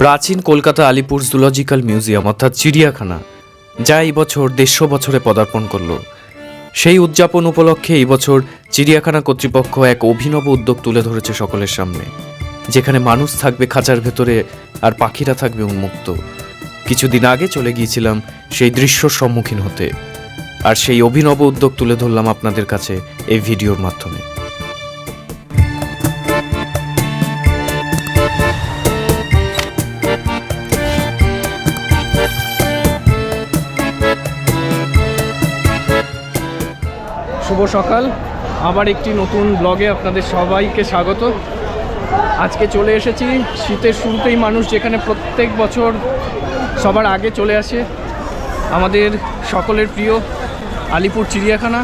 প্রাচীন Kolkata Alipur zoological museum, অর্থাৎ চিড়িয়াখানা, যা এই বছর দেড়শো বছরে পদার্পণ করল। সেই উদযাপন উপলক্ষে এই বছর চিড়িয়াখানা কর্তৃপক্ষ এক অভিনব উদ্যোগ তুলে ধরেছে সকলের সামনে, যেখানে মানুষ থাকবে খাঁচার ভেতরে আর পাখিরা থাকবে উন্মুক্ত। কিছুদিন আগে চলে গিয়েছিলাম সেই দৃশ্যর সম্মুখীন হতে, আর সেই অভিনব উদ্যোগ তুলে ধরলাম আপনাদের কাছে এই ভিডিওর মাধ্যমে। শুভ সকাল। আবার একটি নতুন ব্লগে আপনাদের সবাইকে স্বাগত। আজকে চলে এসেছি। শীতের শুরুতেই মানুষ যেখানে প্রত্যেক বছর সবার আগে চলে আসে, আমাদের সকলের প্রিয় আলিপুর চিড়িয়াখানা।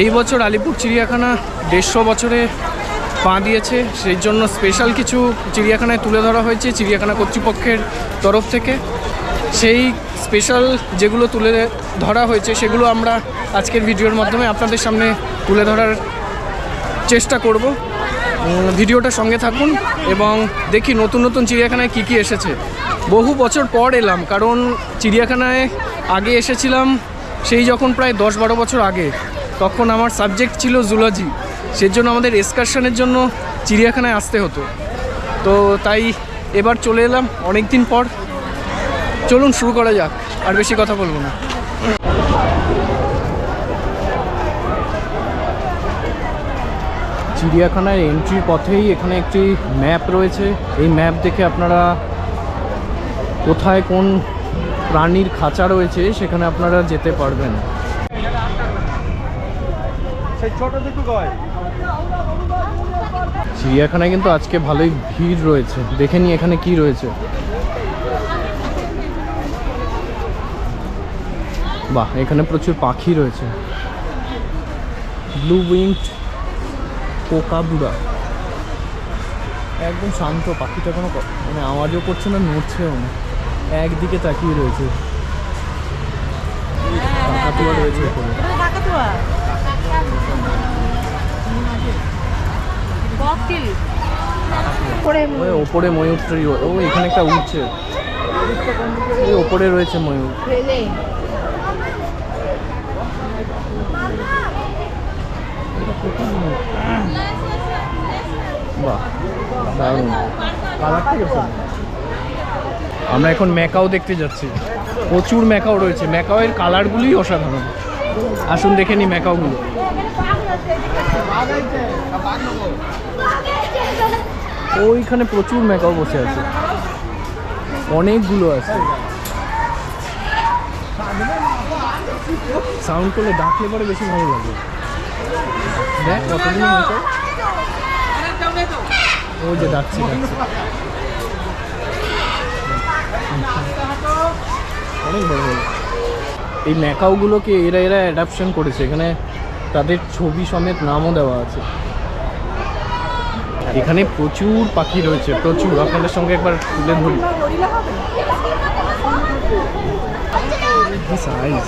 এই বছর আলিপুর চিড়িয়াখানা দেড়শো বছরে পা দিয়েছে। সেই জন্য স্পেশাল কিছু চিড়িয়াখানায় তুলে ধরা হয়েছে। চিড়িয়াখানা কর্তৃপক্ষের তরফ থেকে। সেই স্পেশাল যেগুলো তুলে ধরা হয়েছে, সেগুলো আমরা আজকের ভিডিওর মাধ্যমে আপনাদের সামনে তুলে ধরার চেষ্টা করব। ভিডিওটা সঙ্গে থাকুন এবং দেখি নতুন নতুন চিড়িয়াখানায় কী কী এসেছে। বহু বছর পর এলাম, কারণ চিড়িয়াখানায় আগে এসেছিলাম সেই যখন প্রায় দশ বারো বছর আগে। তখন আমার সাবজেক্ট ছিল জুলজি সেজন্য আমাদের এক্সকারশনের জন্য চিড়িয়াখানায় আসতে হতো। তো তাই এবার চলে এলাম অনেক দিন পর। চলুন শুরু করা যাক আর বেশি কথা বলব না। চিড়িয়াখানার এন্ট্রির পথেই এখানে একটি ম্যাপ রয়েছে। এই ম্যাপ দেখে আপনারা কোথায় কোন প্রাণীর খাঁচা রয়েছে সেখানে আপনারা যেতে পারবেন। চিড়িয়াখানায় কিন্তু আজকে ভালোই ভিড় রয়েছে। দেখে নি এখানে কি রয়েছে। বাহ এখানে প্রচুর পাখি রয়েছে। ব্লু উইংড কোকাবুড়া একদম শান্ত পাখিটা কোনো মানে আওয়াজও করছে না নড়ছেও না। একদিকে তাকিয়ে রয়েছে। কাকাতুয়া রয়েছে ওপরে। ময়ূরটাই ও এখানে একটা উঠছে ওপরে রয়েছে ময়ূর। বাহ আমরা এখন ম্যাকাও দেখতে যাচ্ছি। প্রচুর ম্যাকাও রয়েছে। ম্যাকাওয়ের কালারগুলোই অসাধারণ। আসুন দেখে নি ম্যাকাওগুলো। ওইখানে প্রচুর ম্যাকাও বসে আছে। অনেকগুলো আছে। সাউন্ড করলে ডাকলে পরে বেশি ভালো লাগে। দেখ কতদিন ম্যাকাও। ও যে ডাকছে ডাকছে অনেক বড় বড়। এই ম্যাকাওগুলোকে এরা এরা অ্যাডাপশন করেছে। এখানে তাদের ছবি সমেত নামও দেওয়া আছে। এখানে প্রচুর পাখি রয়েছে প্রচুর। আপনাদের সঙ্গে একবার তুলে ধরি। সাইজ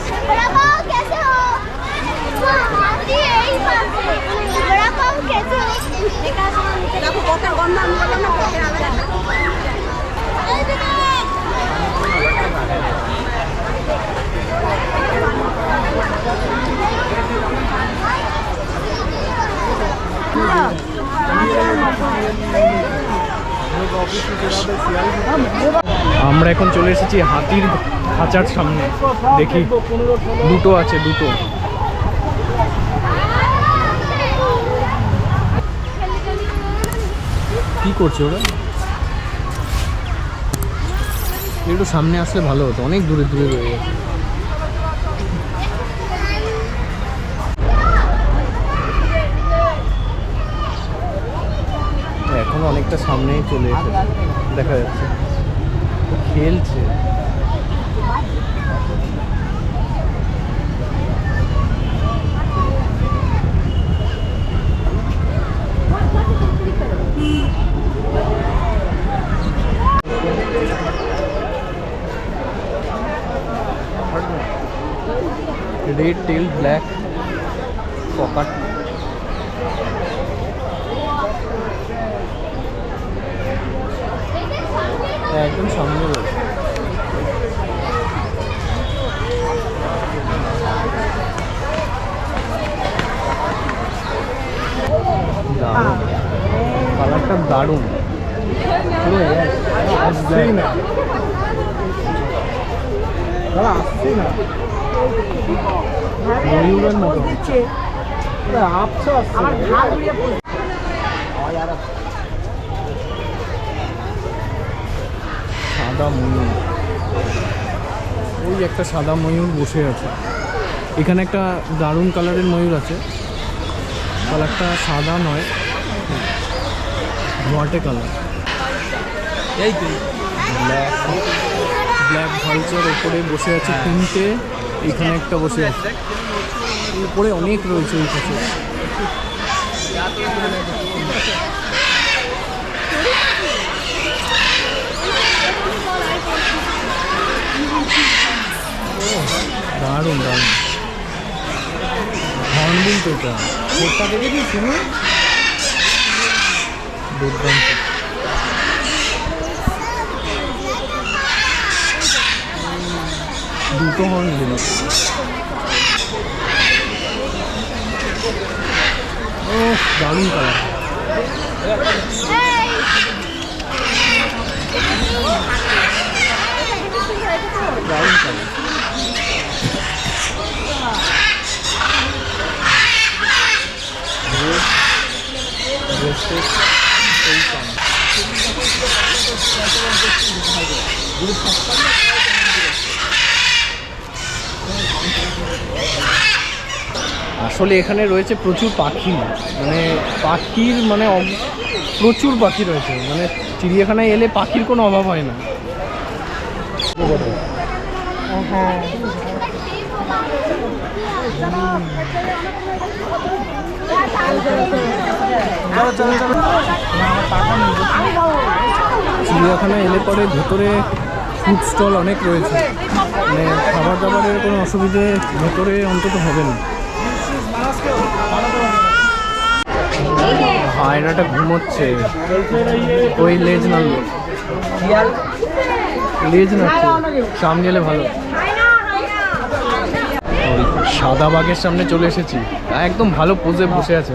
আমরা এখন চলে এসেছি হাতির খাঁচার সামনে। দেখি দুটো আছে দুটো। কি করছে ওরা? একটু সামনে আসলে ভালো হতো, অনেক দূরে দূরে রয়ে গেছে। এখন অনেকটা সামনেই চলে এসেছে, দেখা যাচ্ছে। খেলছে। রেড টেল ব্ল্যাক পকাট একদম সামনে রয়েছে দারুণ কালারটা দারুণ পুরো আসছেই না দাদা আসছেই না ময়ূরের মতো সাদা ময়ূর ওই একটা সাদা ময়ূর বসে আছে। এখানে একটা দারুণ কালারের ময়ূর আছে। কালারটা সাদা নয় ঘটে কালার। এই তো। ব্ল্যাক ব্ল্যাক ভালচার ওপরে বসে আছে তিনটে। এখানে একটা বসে। আছে উপরে অনেক রয়েছে ওই পাশে। দারুণ দারুণ। হর্নবিল তো এটা ভোটটা দেখে দিয়েছি না দুর্দান্ত দুটো হর্ন দিল। ও দারুণ কালার দারুণ কালার এই কালার আসলে এখানে রয়েছে প্রচুর পাখি। মানে পাখির মানে প্রচুর পাখি রয়েছে। মানে চিড়িয়াখানায় এলে পাখির কোনো অভাব হয় না। চিড়িয়াখানায় এলে পরে ভেতরে ফুড স্টল অনেক রয়েছে। মানে খাবার দাবারের কোনো অসুবিধে ভেতরে অন্তত হবে না। হায়নাটা ঘুমোচ্ছে। ওই লেজ নাড়লো। লেজ নাড়ছে। সামনে এলে ভালো। সাদা বাঘের সামনে চলে এসেছি। একদম ভালো পোজে বসে আছে।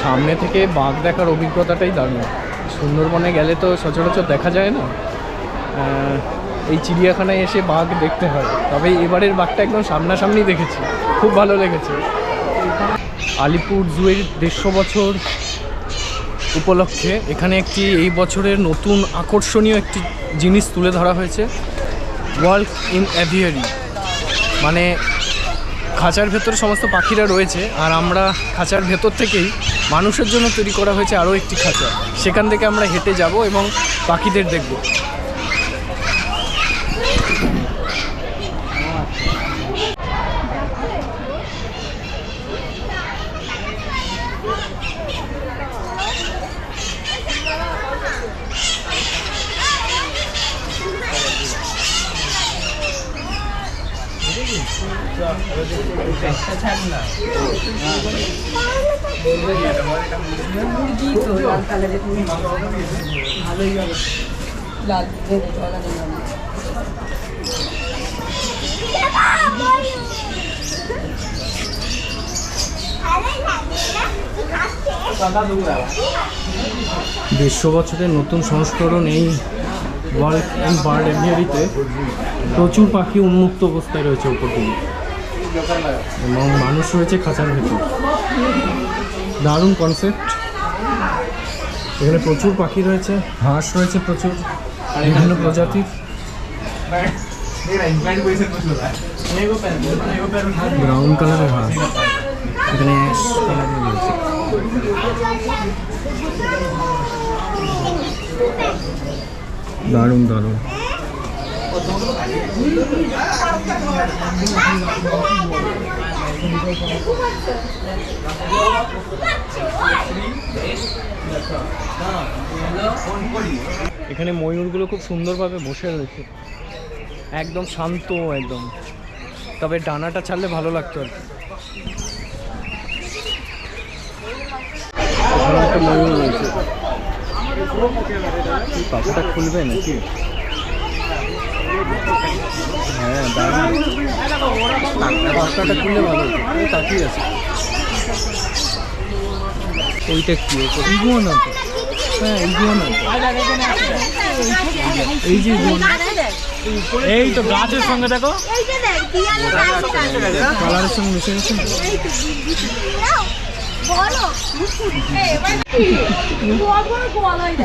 সামনে থেকে বাঘ দেখার অভিজ্ঞতাটাই দারুণ। সুন্দরবনে গেলে তো সচরাচর দেখা যায় না। এই চিড়িয়াখানায় এসে বাঘ দেখতে হয়। তবে এবারের বাঘটা একদম সামনাসামনি দেখেছি। খুব ভালো লেগেছে। আলিপুর জুয়ের দেড়শো বছর উপলক্ষে এখানে একটি, এই বছরের নতুন আকর্ষণীয় একটি জিনিস তুলে ধরা হয়েছে। ওয়ার্ল্ড ইন অ্যাভিয়ারি মানে খাঁচার ভেতরে সমস্ত পাখিরা রয়েছে, আর আমরা খাঁচার ভেতর থেকেই মানুষের জন্য তৈরি করা হয়েছে আরও একটি খাঁচা। সেখান থেকে আমরা হেঁটে যাব এবং পাখিদের দেখব। নেই। দেড়শো বছরের নতুন সংস্করণ এই ওয়ার্ল্ড অ্যান্ড বার্ড এভিয়ারিতে প্রচুর পাখি উন্মুক্ত অবস্থায় রয়েছে উপর এবং মানুষ রয়েছে খাঁচার ভেতর। দারুণ কনসেপ্ট এখানে প্রচুর পাখি রয়েছে হাঁস রয়েছে প্রচুর বিভিন্ন প্রজাতির। ব্রাউন কালারের হাঁস। এখানে অ্যাশ কালারের রয়েছে। দারুণ দারুণ। এখানে ময়ূরগুলো খুব সুন্দরভাবে বসে রয়েছে। একদম শান্ত, একদম। তবে ডানাটা ছাড়লে ভালো লাগতো আর। একটা ময়ূর রয়েছে। পাখাটা খুলবে নাকি? হ্যাঁ খুললে ভালো তাকিয়ে আছে ওইটা কি ইগুয়ানা তো হ্যাঁ ইগুয়ানা এই যে এই তো গাছের সঙ্গে দেখো কালারের সঙ্গে মিশে গেছে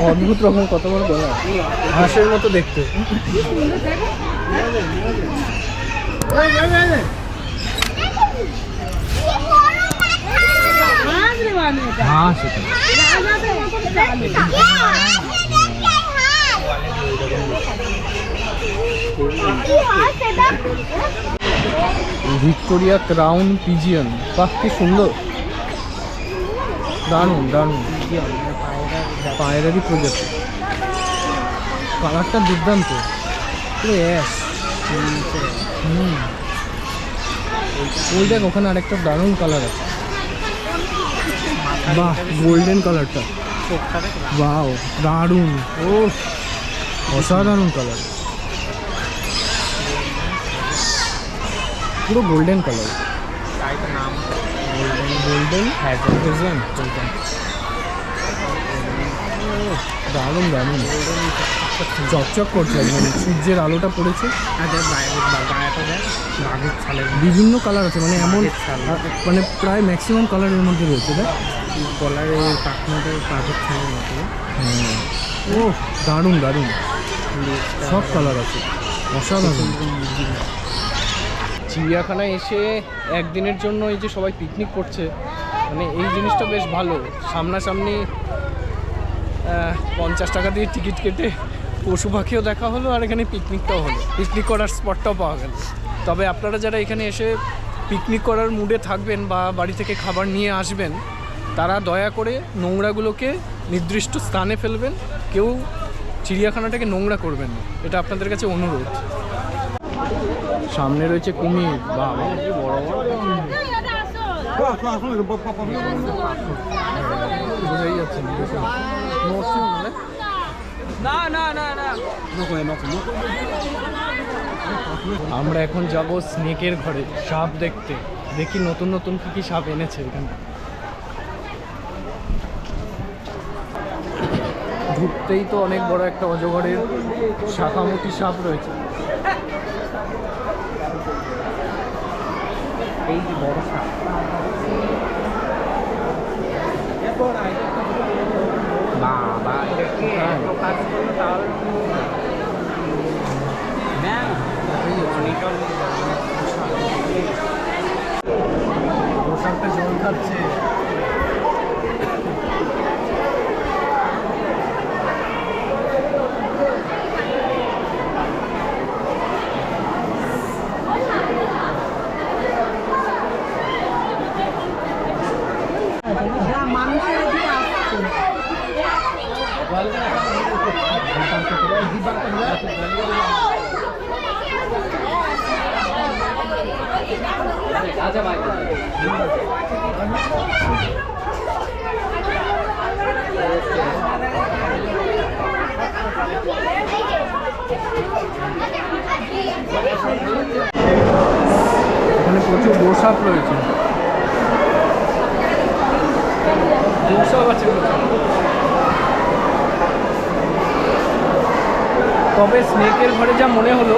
অদ্ভুত রকম কত গলা। হাঁসের মতো দেখতে। Victoria crown pigeon. বাহ কি সুন্দর। দারুণ দারুণ। পায়রারই প্রজাতি। কালারটা দুর্দান্ত। হুম। ওই দেখ, ওখানে আরেকটা দারুণ কালার আছে। বাহ গোল্ডেন কালারটা বাও দারুণ। ও অসাধারণ কালার পুরো গোল্ডেন কালার গোল্ডেন হ্যাজেন দারুণ দারুণ। চকচক করছে একদম। সূর্যের আলোটা পড়েছে। বিভিন্ন কালার আছে। মানে এমন মানে প্রায় ম্যাক্সিমাম কালারের মধ্যে রয়েছে দেখ। কলারের পাখনাটা পাখির ছানের মতো। ও দারুণ দারুণ। সব কালার আছে। অসাধারণ। চিড়িয়াখানায় এসে একদিনের জন্য এই যে সবাই পিকনিক করছে মানে এই জিনিসটা বেশ ভালো। সামনাসামনি পঞ্চাশ টাকা দিয়ে টিকিট কেটে পশু পাখিও দেখা হলো আর এখানে পিকনিকটাও হলো। পিকনিক করার স্পটটাও পাওয়া গেল। তবে আপনারা যারা এখানে এসে পিকনিক করার মুডে থাকবেন বা বাড়ি থেকে খাবার নিয়ে আসবেন, তারা দয়া করে নোংরাগুলোকে নির্দিষ্ট স্থানে ফেলবেন। কেউ চিড়িয়াখানাটাকে নোংরা করবেন না। এটা আপনাদের কাছে অনুরোধ। সামনে রয়েছে কুমির বাবা কি বড় আমরা এখন যাব স্নেকের ঘরে সাপ দেখতে। দেখি নতুন নতুন কি কি সাপ এনেছে এখানে। ঢুকতেই তো অনেক বড় একটা অজগরের শাখামুখী সাপ রয়েছে। এই যে বড় সাপ। বাবা এটা কি? কাজ করল তাহলে পোশাকটা জল খাচ্ছে। এখানে প্রচুর গোসাপ রয়েছে। গোসাপ আছে তবে স্নেকের ঘরে যা মনে হলো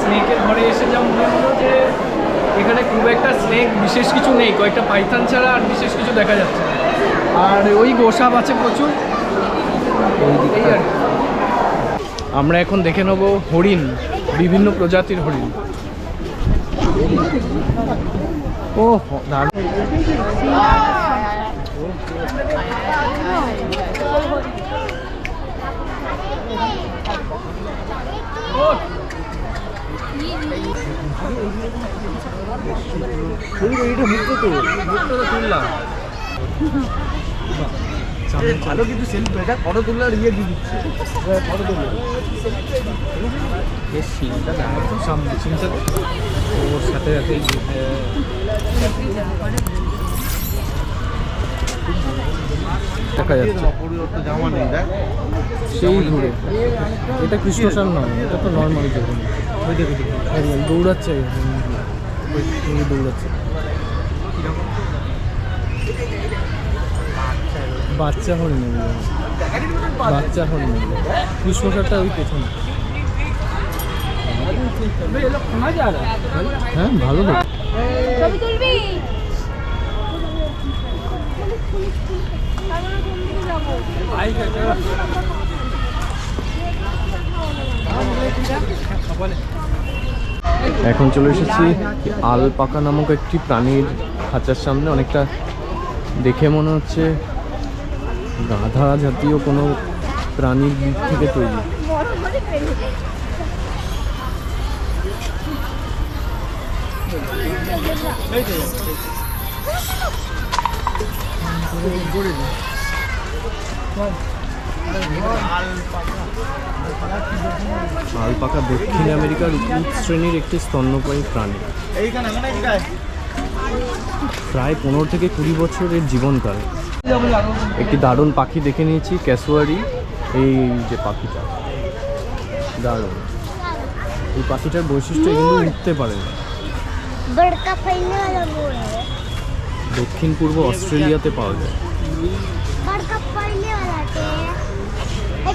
স্নেকের ঘরে এসে যা মনে হলো যে এখানে খুব একটা স্নেক বিশেষ কিছু নেই কয়েকটা পাইথান ছাড়া আর বিশেষ কিছু দেখা যাচ্ছে না। আর ওই গোসাপ আছে প্রচুর। এই আর কি। আমরা এখন দেখে নেব হরিণ বিভিন্ন প্রজাতির হরিণ। ও দারুণ। ভালো কিন্তু সেলফি এটা ফটো তুললে আর ইয়ে দিয়ে দিচ্ছে ফটো তুললে বেশ সিনটা দেখা তো সামনে সিনটা ওর সাথে সাথে দেখা যাচ্ছে জামা নেই দেখ দূরে এটা কৃষ্ণসার নয় এটা তো নর্মাল একদম দৌড়াচ্ছে তুমি দৌড়াচ্ছে বাচ্চা হরিণ। বাচ্চা হরিণ। কৃষ্ণসারটা ওই পেছনে হ্যাঁ ভালো ছবি এখন চলে এসেছি আলপাকা নামক একটি প্রাণীর খাঁচার সামনে। অনেকটা দেখে মনে হচ্ছে গাধা জাতীয় কোনো প্রাণীর দিক থেকে তৈরি। আলপাকা দক্ষিণ আমেরিকার উচ্চ শ্রেণির একটি স্তন্যপায়ী প্রাণী। প্রায় পনেরো থেকে কুড়ি বছরের জীবনকাল একটি দারুণ পাখি দেখে নিয়েছি ক্যাসুয়ারি। এই যে পাখিটা দারুণ। এই পাখিটার বৈশিষ্ট্য এগুলো উঠতে পারে দক্ষিণ পূর্ব অস্ট্রেলিয়াতে পাওয়া যায়।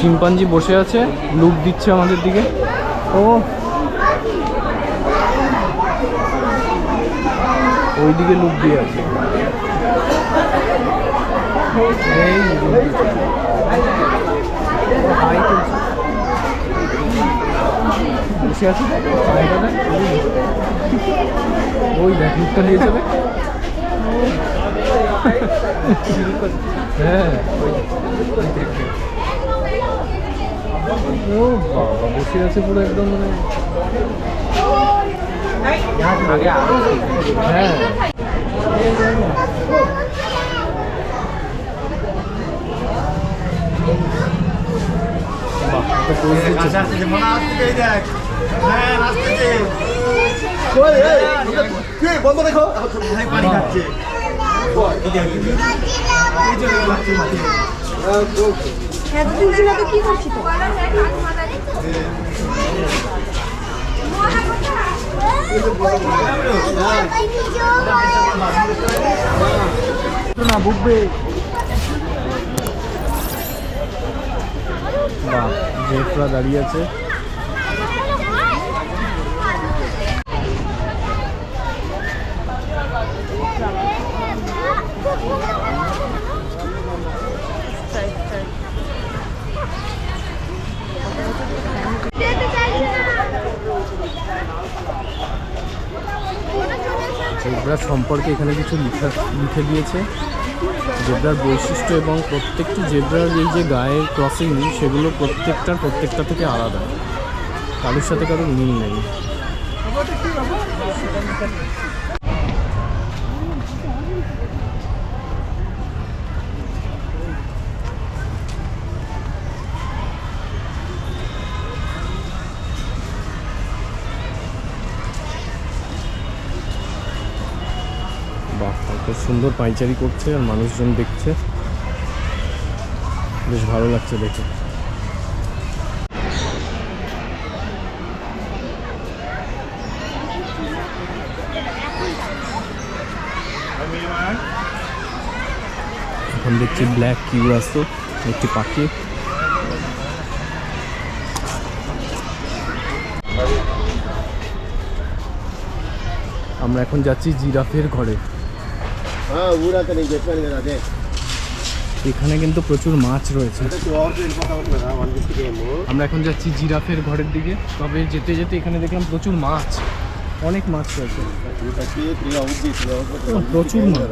শিম্পাঞ্জি বসে আছে লুক দিচ্ছে আমাদের দিকে। ও। ওই দিকে লুক দিয়ে আছে। বসে আছে। ওই দেখ লুকটা দিয়ে যাবে। হ্যাঁ ও বাবা বসে আছে পুরো একদম মানে হ্যাঁ বাহ। কাছে আসছে মনে আসছে হ্যাঁ বন্ধ দেখো পানি খাচ্ছে এতদিন ছিল তো কি করছি তো না বুকবে বাহ জেফরা দাঁড়িয়ে আছে। জেব্রা সম্পর্কে এখানে কিছু লিখা লিখে দিয়েছে। জেব্রার বৈশিষ্ট্য এবং প্রত্যেকটি জেব্রার এই যে গায়ের ক্রসিং সেগুলো প্রত্যেকটার প্রত্যেকটা থেকে আলাদা। কারোর সাথে কারোর মিল নেই। সুন্দর পাইচারি করছে আর মানুষজন দেখছে। বেশ ভালো লাগছে দেখে। এখন দেখছি ব্ল্যাক কিউরাসো একটি পাখি। আমরা এখন যাচ্ছি জিরাফের ঘরে। এখানে কিন্তু প্রচুর মাছ রয়েছে। আমরা এখন যাচ্ছি জিরাফের ঘরের দিকে। তবে যেতে যেতে এখানে দেখলাম প্রচুর মাছ। অনেক মাছ রয়েছে। প্রচুর মাছ।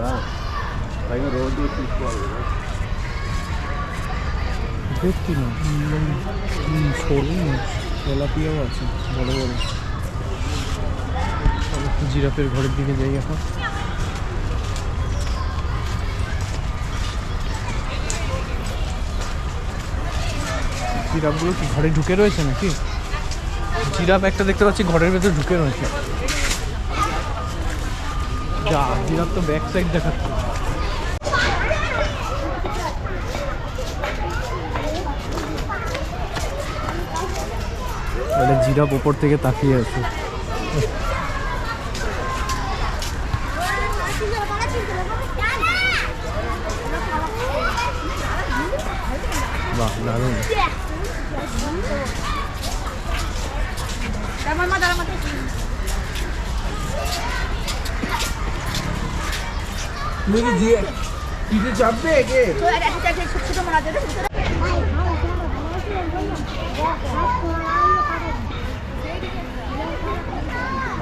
আছে বড় বড়। জিরাফের ঘরের দিকে যাই এখন। জিরাফগুলো কি ঘরে ঢুকে রয়েছে নাকি? জিরাফ একটা দেখতে পাচ্ছি, ঘরের ভেতর ঢুকে রয়েছে। যা, জিরাফ তো ব্যাক সাইড দেখাচ্ছে। একটা জিরাফ ওপর থেকে তাকিয়ে আছে। বাহ, দারুণ। পিঠে চাপবে কে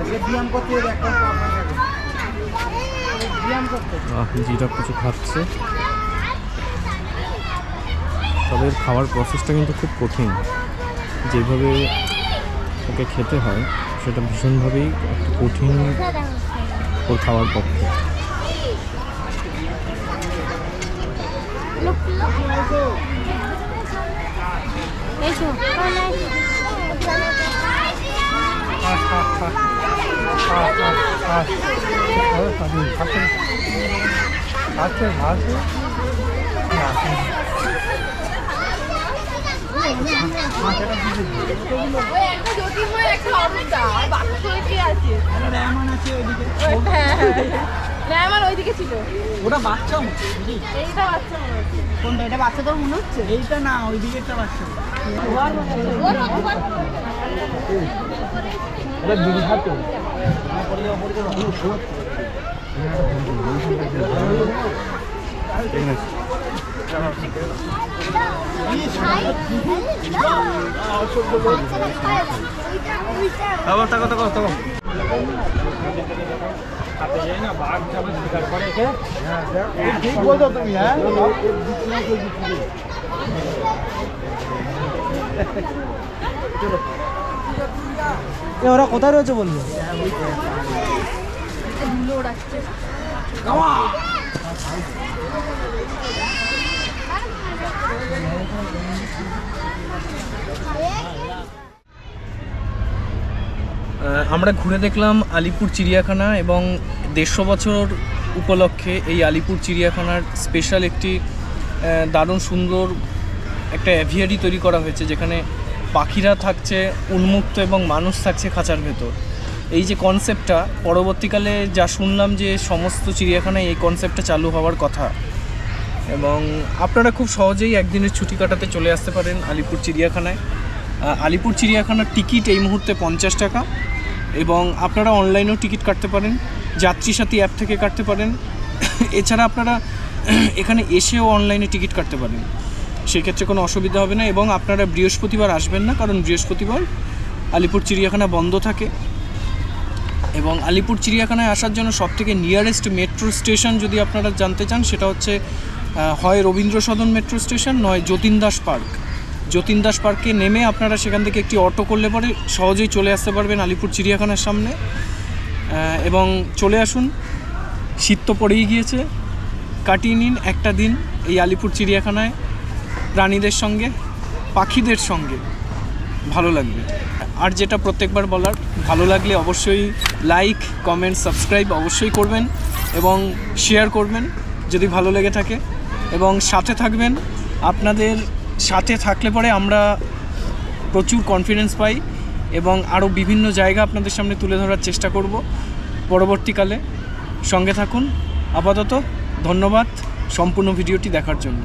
আজকে ব্যায়াম করতে একটা ব্যায়াম করতে জিরাফ কিছু খাচ্ছে। তবে এর খাওয়ার প্রসেসটা কিন্তু খুব কঠিন। যেভাবে ওকে খেতে হয় সেটা ভীষণভাবেই একটু কঠিন ওর খাওয়ার পক্ষে ওইদিকে ছিল ওটা বাচ্চা এইটা বাচ্চা কোনটা? এটা বাচ্চা তোর মনে হচ্ছে? এইটা না ওইদিকে একটা বাচ্চা। এটা দুর্ঘাত ঠিক বলছো তুমি হ্যাঁ ওরা কোথায় রয়েছে বলল? আহ, আমরা ঘুরে দেখলাম আলিপুর চিড়িয়াখানা এবং দেড়শো বছর উপলক্ষে এই আলিপুর চিড়িয়াখানার স্পেশাল একটি দারুণ সুন্দর একটা অ্যাভিয়ারি তৈরি করা হয়েছে, যেখানে পাখিরা থাকছে, উন্মুক্ত এবং মানুষ থাকছে খাঁচার ভেতর। এই যে কনসেপ্টটা পরবর্তীকালে যা শুনলাম যে সমস্ত চিড়িয়াখানায় এই কনসেপ্টটা চালু হওয়ার কথা এবং আপনারা খুব সহজেই একদিনের ছুটি কাটাতে চলে আসতে পারেন আলিপুর চিড়িয়াখানায়। আলিপুর চিড়িয়াখানার টিকিট এই মুহূর্তে পঞ্চাশ টাকা এবং আপনারা অনলাইনেও টিকিট কাটতে পারেন যাত্রী সাথী অ্যাপ থেকে কাটতে পারেন। এছাড়া আপনারা এখানে এসেও অনলাইনে টিকিট কাটতে পারেন। সেক্ষেত্রে কোনো অসুবিধা হবে না এবং আপনারা বৃহস্পতিবার আসবেন না, কারণ বৃহস্পতিবার আলিপুর চিড়িয়াখানা বন্ধ থাকে। এবং আলিপুর চিড়িয়াখানায় আসার জন্য সবথেকে নিয়ারেস্ট মেট্রো স্টেশন যদি আপনারা জানতে চান, সেটা হচ্ছে হয় রবীন্দ্র সদন মেট্রো স্টেশন, নয় যতীন দাস পার্ক। যতীন দাস পার্কে নেমে আপনারা সেখান থেকে একটি অটো করলে পরে সহজেই চলে আসতে পারবেন আলিপুর চিড়িয়াখানার সামনে। এবং চলে আসুন, শীত তো পড়েই গিয়েছে। কাটিয়ে নিন একটা দিন এই আলিপুর চিড়িয়াখানায় প্রাণীদের সঙ্গে, পাখিদের সঙ্গে। ভালো লাগবে। আর যেটা প্রত্যেকবার বলার, ভালো লাগলে অবশ্যই লাইক কমেন্ট সাবস্ক্রাইব অবশ্যই করবেন এবং শেয়ার করবেন, যদি ভালো লেগে থাকে। এবং সাথে থাকবেন। আপনাদের সাথে থাকলে পরে আমরা প্রচুর কনফিডেন্স পাই এবং আরও বিভিন্ন জায়গা আপনাদের সামনে তুলে ধরার চেষ্টা করব। পরবর্তীকালে সঙ্গে থাকুন। আপাতত ধন্যবাদ সম্পূর্ণ ভিডিওটি দেখার জন্য।